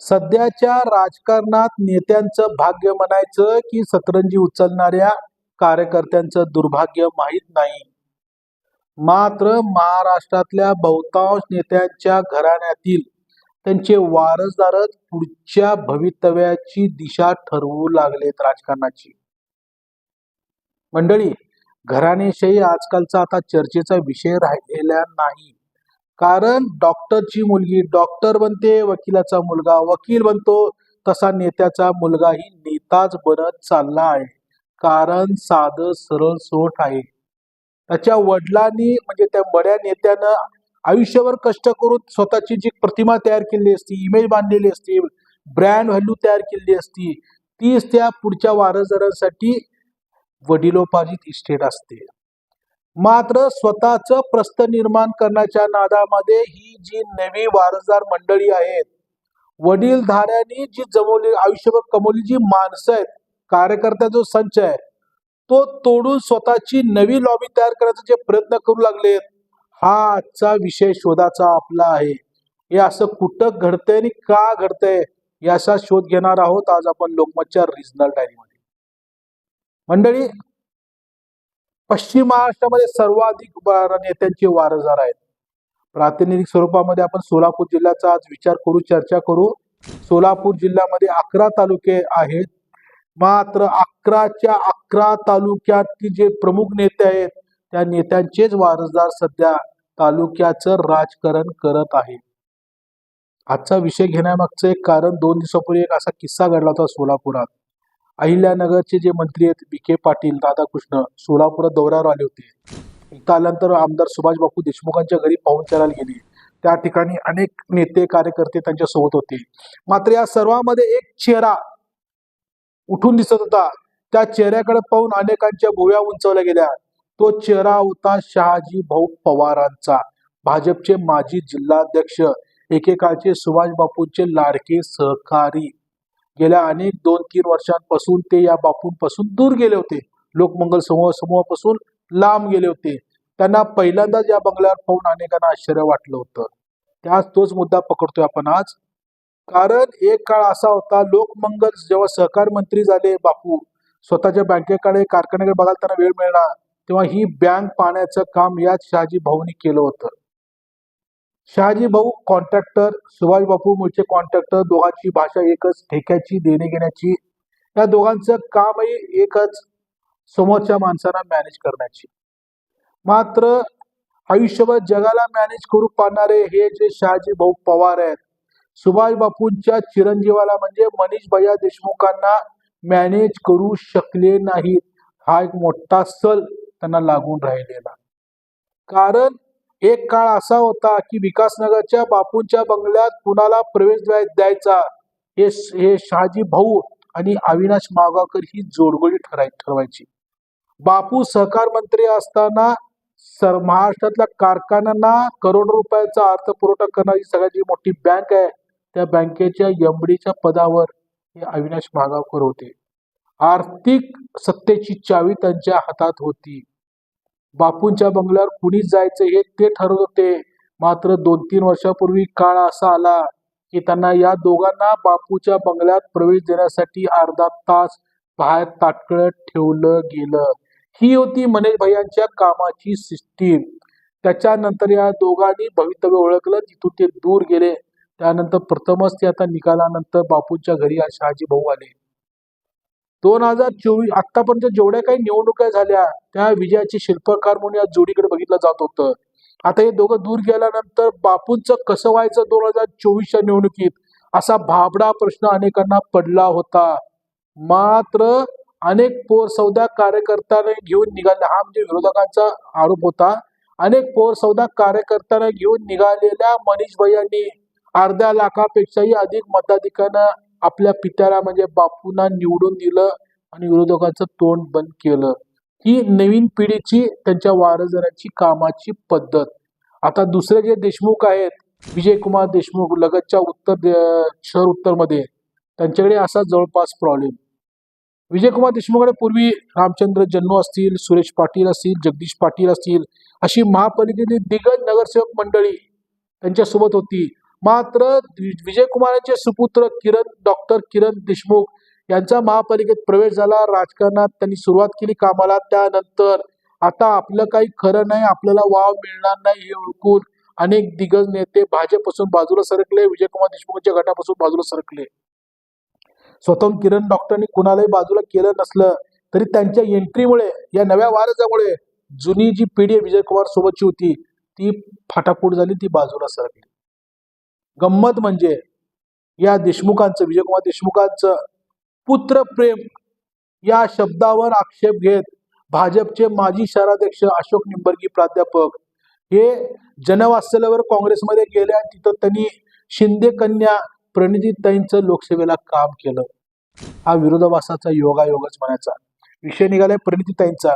सध्याच्या राजकारणात नेत्यांचं भाग्य म्हणायचं की सतरंजी उचलणाऱ्या कार्यकर्त्यांचं दुर्भाग्य माहीत नाही. मात्र महाराष्ट्रातल्या बहुतांश नेत्यांच्या घराण्यातील त्यांचे वारसदारच पुढच्या भवितव्याची दिशा ठरवू लागलेत राजकारणाची. मंडळी घराणेशाही आजकालचा आता चर्चेचा विषय राहिलेला नाही. कारण डॉक्टरची मुलगी डॉक्टर बनते वकिलाचा मुलगा वकील बनतो तसा नेत्याचा मुलगाही नेताच बनत चालला आहे. कारण साधं सरळ सोट आहे. त्याच्या वडिलांनी म्हणजे त्या बड्या नेत्यानं आयुष्यभर कष्ट करून स्वतःची जी प्रतिमा तयार केली असती इमेज बांधलेली असती ब्रँड व्हॅल्यू तयार केली असती तीच त्या पुढच्या वारसदारांसाठी वडिलोपार्जित इस्टेट असते. मात्र स्वतःच प्रस्थ निर्माण करण्याच्या नादामध्ये ही जी नवी वारसदार मंडळी आहेत वडीलधाऱ्यांनी जी जमवली आयुष्यभर कमवली जी माणसं आहेत कार्यकर्त्याचा जो संच आहे तो तोडून स्वतःची नवी लॉबी तयार करायचा जे प्रयत्न करू लागलेत हा आजचा विषय शोधाचा आपला आहे. हे असं कुठं घडतंय आणि का घडतंय याचा शोध घेणार आहोत आज आपण लोकमतच्या रिजनल डायरीमध्ये मंडळी पश्चिम महाराष्ट्रामध्ये सर्वाधिक नेत्यांचे वारसदार आहेत. प्रातिनिधिक स्वरूपामध्ये आपण सोलापूर जिल्ह्याचा आज विचार करू चर्चा करू. सोलापूर जिल्ह्यामध्ये अकरा तालुके आहेत. मात्र अकराच्या अकरा तालुक्यातील जे प्रमुख नेते आहेत त्या नेत्यांचेच वारसदार सध्या तालुक्याचं राजकारण करत आहे आजचा विषय घेण्यामागचं एक कारण दोन दिवसापूर्वी एक असा किस्सा घडला होता सोलापुरात. अहिल्यानगरचे जे मंत्री आहेत विखे पाटील राधाकृष्ण सोलापुरात दौऱ्यावर आले होते. इथं आल्यानंतर आमदार सुभाष बापू देशमुखांच्या घरी पाहून चालायला गेले. त्या ठिकाणी अनेक नेते कार्यकर्ते त्यांच्यासोबत होते. मात्र या सर्वांमध्ये एक चेहरा उठून दिसत होता. त्या चेहऱ्याकडे पाहून अनेकांच्या भुव्या उंचवल्या गेल्या. तो चेहरा होता शहाजी भाऊ पवारांचा. भाजपचे माजी जिल्हाध्यक्ष एकेकाळचे सुभाष बापूंचे लाडके सहकारी. गेल्या अनेक दोन तीन वर्षांपासून ते या बापूंपासून दूर गेले होते. लोकमंगल समूह समूहापासून लांब गेले होते. त्यांना पहिल्यांदाच या बंगल्यावर पाहून अनेकांना आश्चर्य वाटलं होतं. त्याच तोच मुद्दा पकडतोय आपण आज. कारण एक काळ असा होता लोकमंगल जेव्हा सहकार मंत्री झाले बापू स्वतःच्या बँकेकडे कारखान्याकडे बघायला त्यांना वेळ मिळणार तेव्हा ही बँक पाहण्याचं काम याच शहाजी भाऊनी केलं होतं. शहाजी भाऊ कॉन्ट्रॅक्टर सुभाष बापू मूळचे कॉन्ट्रॅक्टर दोघांची भाषा एकच ठेक्याची देणे घेण्याची या दोघांचं कामही एकच समोरच्या माणसांना मॅनेज करण्याची. मात्र आयुष्यभर जगाला मॅनेज करू पाहणारे हे जे शहाजी भाऊ पवार आहेत सुभाष बापूंच्या चिरंजीवाला म्हणजे मनीष भैया देशमुखांना मॅनेज करू शकले नाहीत. हा एक मोठा सल त्यांना लागून राहिलेला. कारण एक काळ असा होता की विकासनगरच्या बापूंच्या बंगल्यात कुणाला प्रवेश द्यायचा? हे हे शहाजी भाऊ आणि अविनाश मागावकर ही जोडगोळी ठराय ठरवायची. बापू सहकार मंत्री असताना सर महाराष्ट्रातल्या कारखान्यांना करोडो रुपयाचा अर्थपुरवठा करणारी सगळ्यात जी मोठी बँक आहे त्या बँकेच्या यमडीच्या पदावर हे अविनाश मागावकर होते. आर्थिक सत्तेची चावी त्यांच्या हातात होती. बापूंच्या बंगल्यावर कुणीच जायचं हे ते ठरवत होते. मात्र दोन तीन वर्षापूर्वी काळ असा आला की त्यांना या दोघांना बापूच्या बंगल्यात प्रवेश देण्यासाठी अर्धा तास बाहेर ताटकळत ठेवलं गेलं. ही होती मनेश भैयांच्या कामाची सिस्टीम. त्याच्यानंतर या दोघांनी भवितव्य ओळखलं तिथून ते दूर गेले. त्यानंतर प्रथमच ते आता निकालानंतर बापूंच्या घरी शहाजी भाऊ आले. दोन हजार चोवीस आतापर्यंत जेवढ्या काही निवडणुका झाल्या त्या विजयाचे शिल्पकार म्हणून या जोडीकडे बघितलं जात होतं. आता हे दोघं दूर गेल्यानंतर बापूंचं कसं व्हायचं दोन हजार चोवीसच्या निवडणुकीत? असा भाबडा प्रश्न अनेकांना पडला होता. मात्र अनेक पोर सौदा कार्यकर्त्याने घेऊन निघाले. हा म्हणजे विरोधकांचा आरोप होता. अनेक पोर सौदा कार्यकर्त्यांना घेऊन निघालेल्या मनीष भैयांनी अर्ध्या लाखापेक्षाही अधिक मताधिकानं आपल्या पित्याला म्हणजे बापूंना निवडून दिलं आणि विरोधकांचं तोंड बंद केलं. ही नवीन पिढीची त्यांच्या वारसदारांची कामाची पद्धत. आता दुसरे जे देशमुख आहेत विजयकुमार देशमुख लगतच्या उत्तर दे- शहर उत्तरमध्ये त्यांच्याकडे असा जवळपास प्रॉब्लेम विजयकुमार देशमुखकडे पूर्वी रामचंद्र जन्म असतील सुरेश पाटील असतील जगदीश पाटील असतील अशी महापालिकेतील दिग्गज नगरसेवक मंडळी त्यांच्यासोबत होती. मात्र वि- विजयकुमारांचे सुपुत्र किरण डॉक्टर किरण देशमुख यांचा महापालिकेत प्रवेश झाला. राजकारणात त्यांनी सुरुवात केली कामाला. त्यानंतर आता आपलं काही खरं नाही आपल्याला वाव मिळणार नाही हे ओळखून अनेक दिग्गज नेते भाजपपासून बाजूला सरकले. विजयकुमार देशमुखांच्या गटापासून बाजूला सरकले. स्वतः किरण डॉक्टरांनी कुणालाही बाजूला केलं नसलं तरी त्यांच्या एंट्रीमुळे या नव्या वारसामुळे जुनी जी पिढी विजयकुमार सोबतची होती ती फाटाफूट झाली ती बाजूला सरकली. गंमत म्हणजे या देशमुखांचं विजयकुमार देशमुखांचं पुत्रप्रेम या शब्दावर आक्षेप घेत भाजपचे माजी शहराध्यक्ष अशोक निंबर्गी प्राध्यापक हे जनवात्सल्यावर काँग्रेसमध्ये गेले आणि तिथं त्यांनी शिंदे कन्या प्रणितीताईंचं लोकसेवेला काम केलं. हा विरोधाभासाचा योगायोगच म्हणायचा. विषय निघालाय प्रणितीताईंचा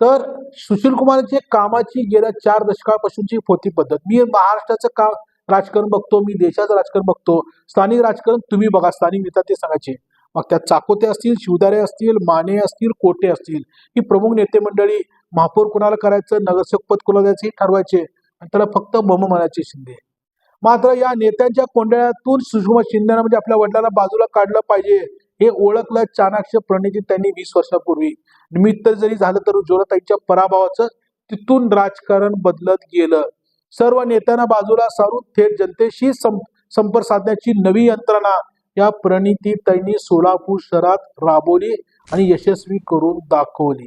तर सुशील कुमारांची कामाची गेल्या चार दशकापासूनची होती पद्धत. मी महाराष्ट्राचं काम राजकारण बघतो मी देशाचं राजकारण बघतो. स्थानिक राजकारण तुम्ही बघा स्थानिक नेता ते सांगायचे. मग त्यात चाकोते असतील शिवदारे असतील माने असतील कोटे असतील ही प्रमुख नेते मंडळी महापौर कुणाला करायचं नगरसेवक पद कुणाला द्यायचं हे ठरवायचे. आणि त्याला फक्त मम म्हणायचे शिंदे. मात्र या नेत्यांच्या कोंडळ्यातून सुषमा शिंदेना म्हणजे आपल्या वडिलांना बाजूला काढलं पाहिजे. हे ओळखलं चाणाक्ष प्रणिती त्यांनी वीस वर्षापूर्वी. निमित्त जरी झालं तर उज्ज्वलताईच्या पराभवाचं तिथून राजकारण बदलत गेलं. सर्व नेत्यांना बाजूला सारून थेट जनतेशी सं संपर्क साधण्याची नवी यंत्रणा या प्रणितीताईंनी सोलापूर शहरात राबवली आणि यशस्वी करून दाखवली.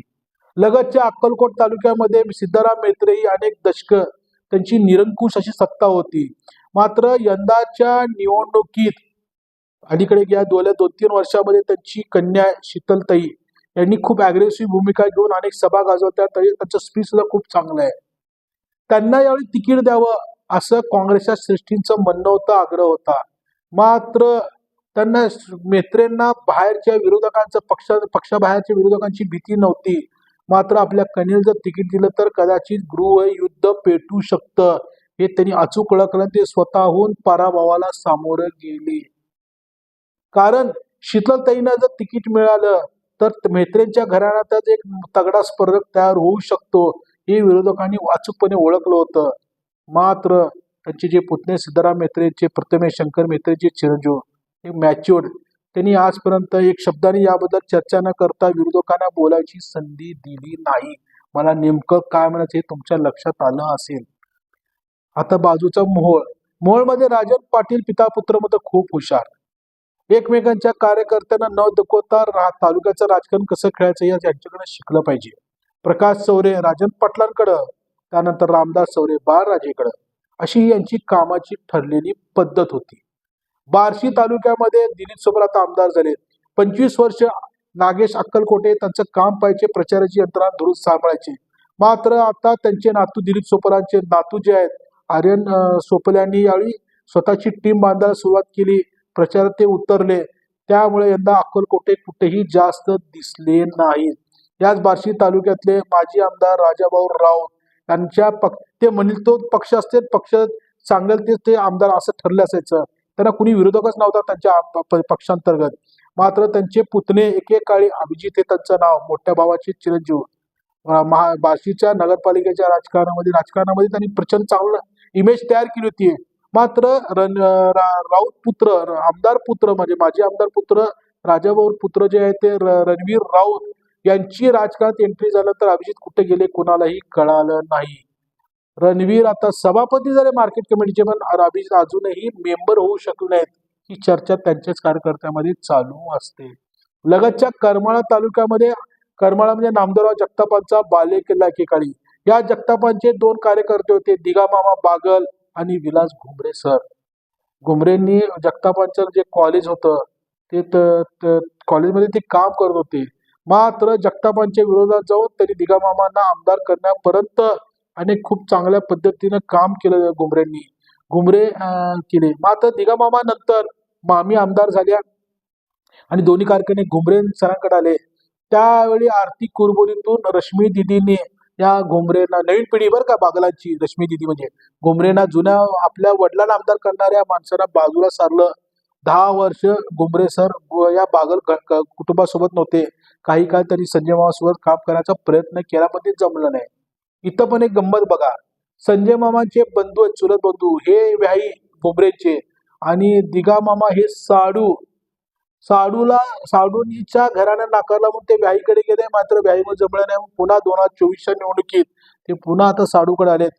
लगतच्या अक्कलकोट तालुक्यामध्ये सिद्धाराम मेत्रे ही अनेक दशक त्यांची निरंकुश अशी सत्ता होती. मात्र यंदाच्या निवडणुकीत अलीकडे या दोन दोन तीन वर्षामध्ये त्यांची कन्या शीतलताई यांनी खूप अग्रेसिव्ह भूमिका घेऊन अनेक सभा गाजवत्या तरी त्यांचं स्पीच सुद्धा खूप चांगलं आहे. त्यांना यावेळी तिकीट द्यावं असं काँग्रेसच्या श्रेष्ठींचं म्हणणं होतं आग्रह होता. मात्र त्यांना मेत्रेंना बाहेरच्या विरोधकांचं पक्ष पक्षाबाहेरच्या विरोधकांची भीती नव्हती. मात्र आपल्या कनेल जर तिकीट दिलं तर कदाचित गृह युद्ध पेटू शकतं. हे त्यांनी अचूक ओळखलं ते स्वतःहून पराभवाला सामोरं गेले. कारण शीतलताईंना जर तिकीट मिळालं तर मेत्रेंच्या घराण्यातच एक तगडा स्पर्धक तयार होऊ शकतो. हे विरोधकांनी वाचूकपणे ओळखलं होतं. मात्र त्यांचे जे पुतणे सिद्धराम मेत्रेचे प्रथमेश शंकर मेत्रेचे चिरंजीव हे मॅच्युअर्ड त्यांनी आजपर्यंत एक शब्दाने याबद्दल चर्चा न करता विरोधकांना बोलायची संधी दिली नाही. मला नेमकं काय म्हणायचं हे तुमच्या लक्षात आलं असेल. आता बाजूचा मोहोळ. मोहोळमध्ये राजन पाटील पिता पुत्रमध्ये खूप हुशार. एकमेकांच्या कार्यकर्त्यांना न दुखवता रा तालुक्याचं राजकारण कसं खेळायचं या त्यांच्याकडे शिकलं पाहिजे. प्रकाश चौरे राजन पाटलांकडं त्यानंतर रामदास चौरे बाळराजेकडं अशी यांची कामाची ठरलेली पद्धत होती. बार्शी तालुक्यामध्ये दिलीप सोबत आता आमदार झाले. पंचवीस वर्ष नागेश अक्कलकोटे त्यांचं काम पाहिजे प्रचाराची यंत्रणा धरून सांभाळायचे. मात्र आता त्यांचे नातू दिलीप सोपलांचे नातू जे आहेत आर्यन सोपल यांनी यावेळी स्वतःची टीम बांधायला सुरुवात केली प्रचारात ते उतरले. त्यामुळे यंदा अक्कलकोटे कुठेही जास्त दिसले नाहीत. याच बार्शी तालुक्यातले माजी आमदार राजाभाऊ राऊत यांच्या पक ते म्हणील तो पक्ष असते पक्ष सांगेल ते ते आमदार असं ठरलं असायचं. त्यांना कुणी विरोधकच नव्हता त्यांच्या प- पक्षांतर्गत. मात्र त्यांचे पुतणे एकेकाळी अभिजित हे त्यांचं नाव मोठ्या भावाचे चिरंजीव. महा बार्शीच्या नगरपालिकेच्या राजकारणामध्ये राजकारणामध्ये त्यांनी प्रचंड चांगलं इमेज तयार केली होती. मात्र रण रा- राऊत पुत्र आमदार पुत्र म्हणजे माजी आमदार पुत्र राजाभाऊ पुत्र जे आहे ते र- रणवीर राऊत यांची राजकारणात एंट्री झाल्यानंतर अभिजित कुठे गेले कोणालाही कळालं नाही. रणवीर आता सभापती झाले मार्केट कमिटीचे पण अभिजित अजूनही मेंबर होऊ शकले नाहीत ही चर्चा त्यांच्याच कार्यकर्त्यामध्ये चालू असते. लगतच्या करमाळा तालुक्यामध्ये करमाळा म्हणजे नामदेवराव जगतापांचा बाले किल्ला एकेकाळी या जगतापांचे दोन कार्यकर्ते होते दिगामामा बागल आणि विलास घुमरे सर घुमरेंनी जगतापांचं जे कॉलेज होतं ते त- कॉलेजमध्ये ते काम करत होते. मात्र जगतापांच्या विरोधात जाऊन त्यांनी दिगामामांना आमदार करण्यापर्यंत आणि खूप चांगल्या पद्धतीनं काम केलं घुमरेंनी. घुमरे अं, केले. मात्र दिगामामा नंतर मामी आमदार झाल्या आणि दोन्ही कारखाने घुमरे सरांकडे आले. त्यावेळी आर्थिक कुरबुरीतून रश्मी दिदीने या घुमरेना नवीन पिढी बरं का बागलांची रश्मी दिदी म्हणजे. घुमरेना जुन्या आपल्या वडिलांना आमदार करणाऱ्या माणसांना बाजूला सारलं. दहा वर्ष घुमरे सर या बागल कुटुंबासोबत नव्हते. काही काळ त्यांनी संजय मामासोबत काम करण्याचा प्रयत्न केला पण ते जमलं नाही. इथं पण एक गंमत बघा. संजय मामाचे बंधू आहेत चुलत बंधू. हे व्याही बोबरेचे. आणि दिगा मामा हे साडू. साडूला साडूनीच्या घराने नाकारला म्हणून ते व्याईकडे गेले मात्र व्याईमध्ये जमलं नाही. पुन्हा दोन हजार चोवीसच्या निवडणुकीत ते पुन्हा आता साडूकडे आलेत.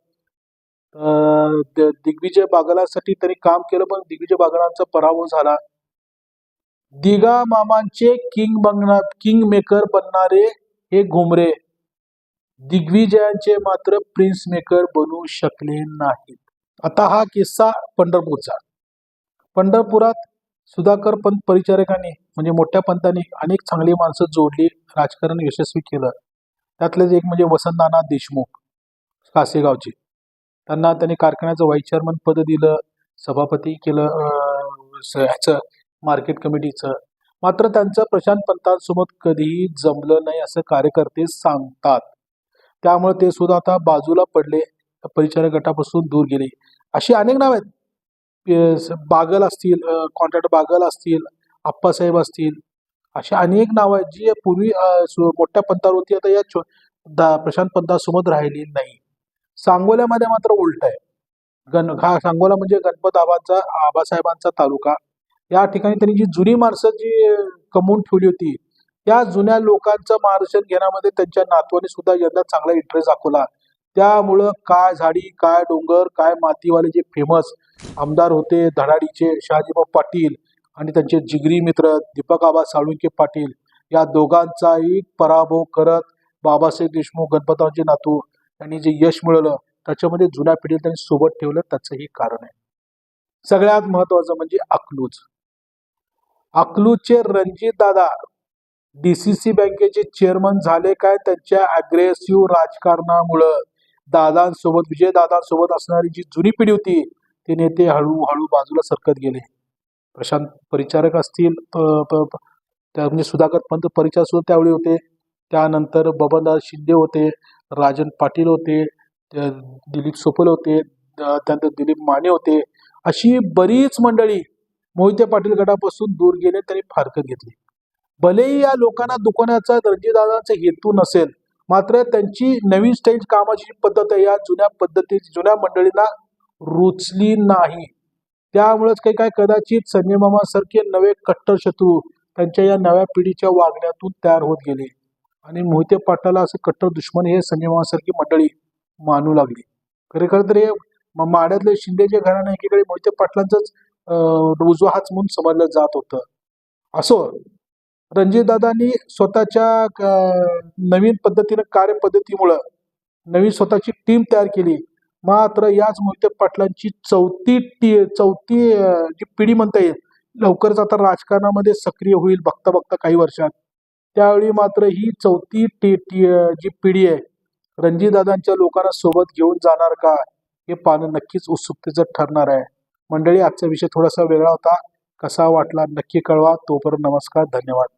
दिग्विजय बागलासाठी त्यांनी काम केलं पण दिग्विजय बागलांचा पराभव झाला. दिगा मामांचे किंग बनणार किंग मेकर बनणारे हे घुमरे. दिग्विजयांचे मात्र प्रिन्स मेकर बनू शकले नाहीत. आता हा किस्सा पंढरपूरचा. पंढरपुरात सुधाकर पंत परिचारकांनी म्हणजे मोठ्या पंतांनी अनेक चांगली माणसं जोडली राजकारण यशस्वी केलं. त्यातलेच एक म्हणजे वसंतनाना देशमुख कासेगावचे. त्यांना त्यांनी कारखान्याचं व्हाईस चेअरमन पद दिलं सभापती केलं स- ह्याचं मार्केट कमिटीचं मात्र त्यांचं प्रशांत पंतांसोबत कधीही जमलं नाही असं कार्यकर्ते सांगतात. त्यामुळे ते सुद्धा आता बाजूला पडले. परिचारक गटापासून दूर गेले. अशी अनेक नाव आहेत. बागल असतील कॉन्ट्रॅक्टर बागल असतील आप्पासाहेब असतील. अशी अनेक नावं आहेत जी पूर्वी मोठ्या पंतावर होती आता या दा प्रशांत पंतांसोबत राहिली नाही. सांगोल्यामध्ये मात्र उलट आहे. गण हा सांगोला म्हणजे गणपत आबांचा आबासाहेबांचा तालुका. या ठिकाणी त्यांनी जी जुनी माणसं जी कमवून ठेवली होती त्या जुन्या लोकांचं मार्गदर्शन घेण्यामध्ये त्यांच्या नातवाने सुद्धा यंदा चांगला इंटरेस्ट दाखवला. त्यामुळं काय झाडी काय डोंगर काय मातीवाले जे फेमस आमदार होते धडाडीचे शहाजीभाऊ पाटील आणि त्यांचे जिगरी मित्र दीपक आबा साळुंके पाटील या दोघांचाही पराभव करत बाबासाहेब देशमुख गणपतरावचे नातू यांनी जे यश मिळवलं त्याच्यामध्ये जुन्या पिढीला त्यांनी सोबत ठेवलं त्याचं हे कारण आहे. सगळ्यात महत्वाचं म्हणजे अकलूज. अकलूचे रणजित दादा सी बँकेचे चेअरमन झाले काय? त्यांच्या अग्रेसिव्ह राजकारणामुळं दादांसोबत विजय दादांसोबत असणारी जी जुनी पिढी होती ते नेते हळूहळू बाजूला सरकत गेले. प्रशांत परिचारक असतील त्या म्हणजे सुधाकर पंत परिचारक सुद्धा त्यावेळी होते. त्यानंतर बबनदास शिंदे होते राजन पाटील होते त्या दिलीप सोपल होते त्यानंतर दिलीप माने होते. अशी बरीच मंडळी मोहिते पाटील गटापासून दूर गेले तरी फारकत घेतली. भलेही या लोकांना दुखवण्याचा रणजितदादांचा हेतू नसेल मात्र त्यांची नवीन स्टाईल कामाची पद्धत आहे या जुन्या पद्धती जुन्या मंडळींना रुचली नाही. त्यामुळेच काही काय कदाचित संजय मामासारखे नवे कट्टर शत्रू त्यांच्या या नव्या पिढीच्या वागण्यातून तयार होत गेले. आणि मोहिते पाटलाला असे कट्टर दुश्मन हे संजय मामासारखी मंडळी मानू लागली. खरे खरं तर हे माड्यातले शिंदेचे घराने एकीकडे मोहिते पाटलांचंच उजवा हाच म्हणून समजलं जात होतं. असो रणजितदादांनी स्वतःच्या नवीन पद्धतीनं कार्यपद्धतीमुळं नवीन स्वतःची टीम तयार केली. मात्र याच मोहिते पाटलांची चौथी टी चौथी जी पिढी म्हणता येईल लवकरच आता राजकारणामध्ये सक्रिय होईल बघता बघता काही वर्षात. त्यावेळी मात्र ही चौथी टी टी जी पिढी आहे रणजितदादांच्या लोकांना सोबत घेऊन जाणार का हे पाहणं नक्कीच उत्सुकतेचं ठरणार आहे. मंडळी आजचा विषय थोडासा वेगळा होता. कसा वाटला नक्की कळवा. तोपर्यंत नमस्कार धन्यवाद.